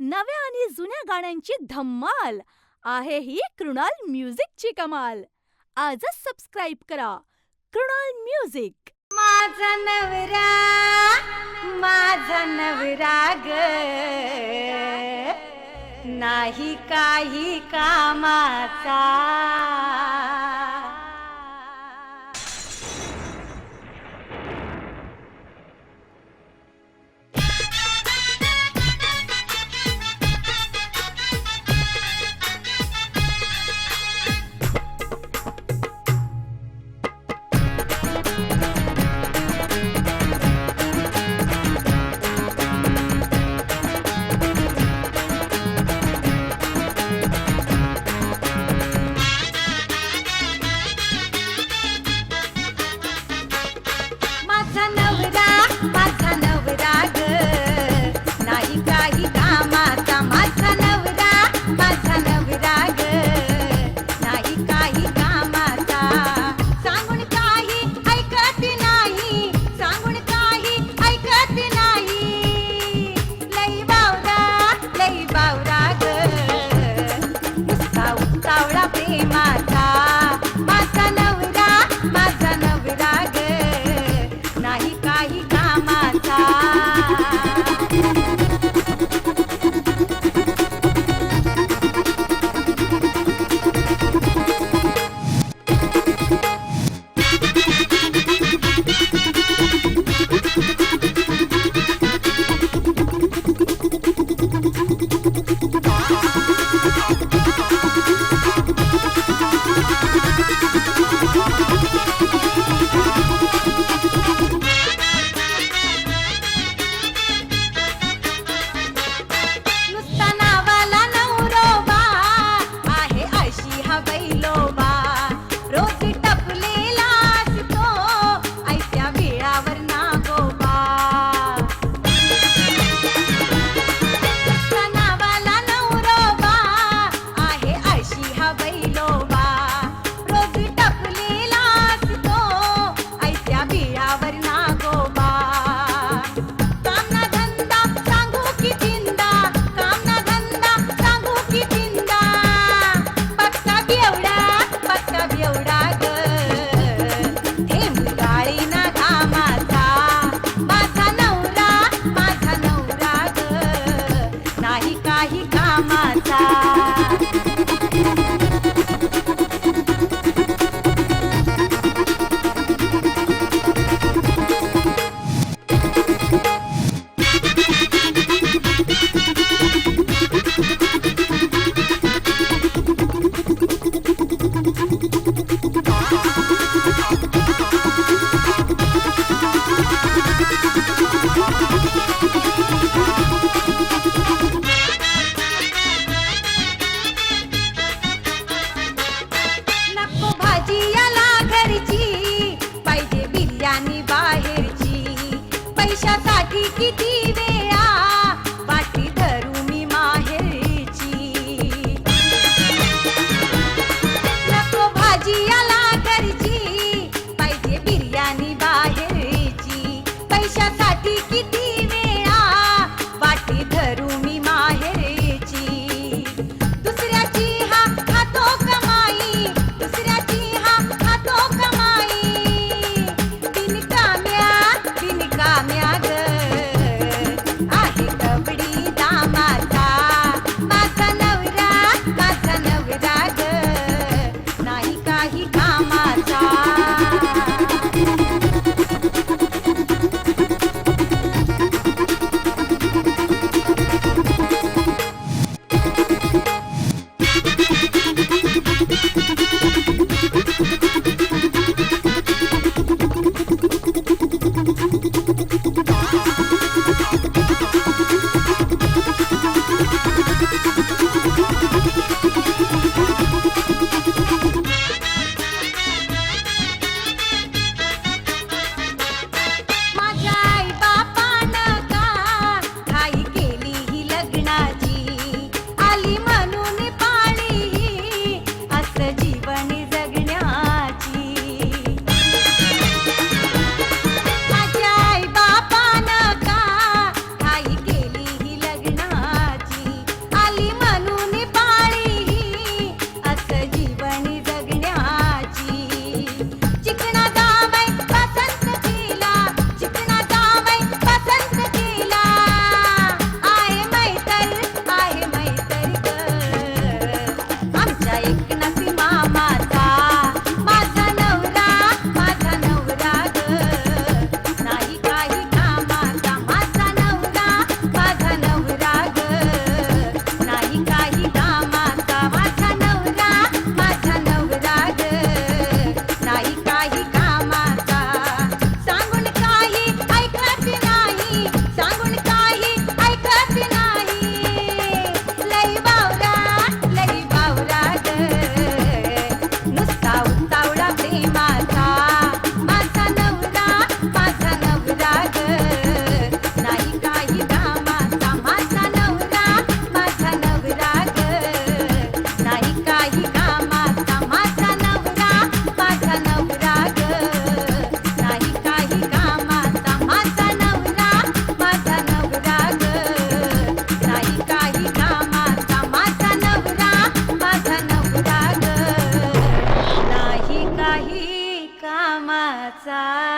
नव्या आणि जुन्या गाण्यांची धम्माल! आहे ही कृणाल म्युझिकची कमाल. आजच सबस्क्राईब करा कृणाल म्युझिक. माझा नवरा माझा नवरा ग नाही काही कामाचा আশা কাঠি কিতি 자.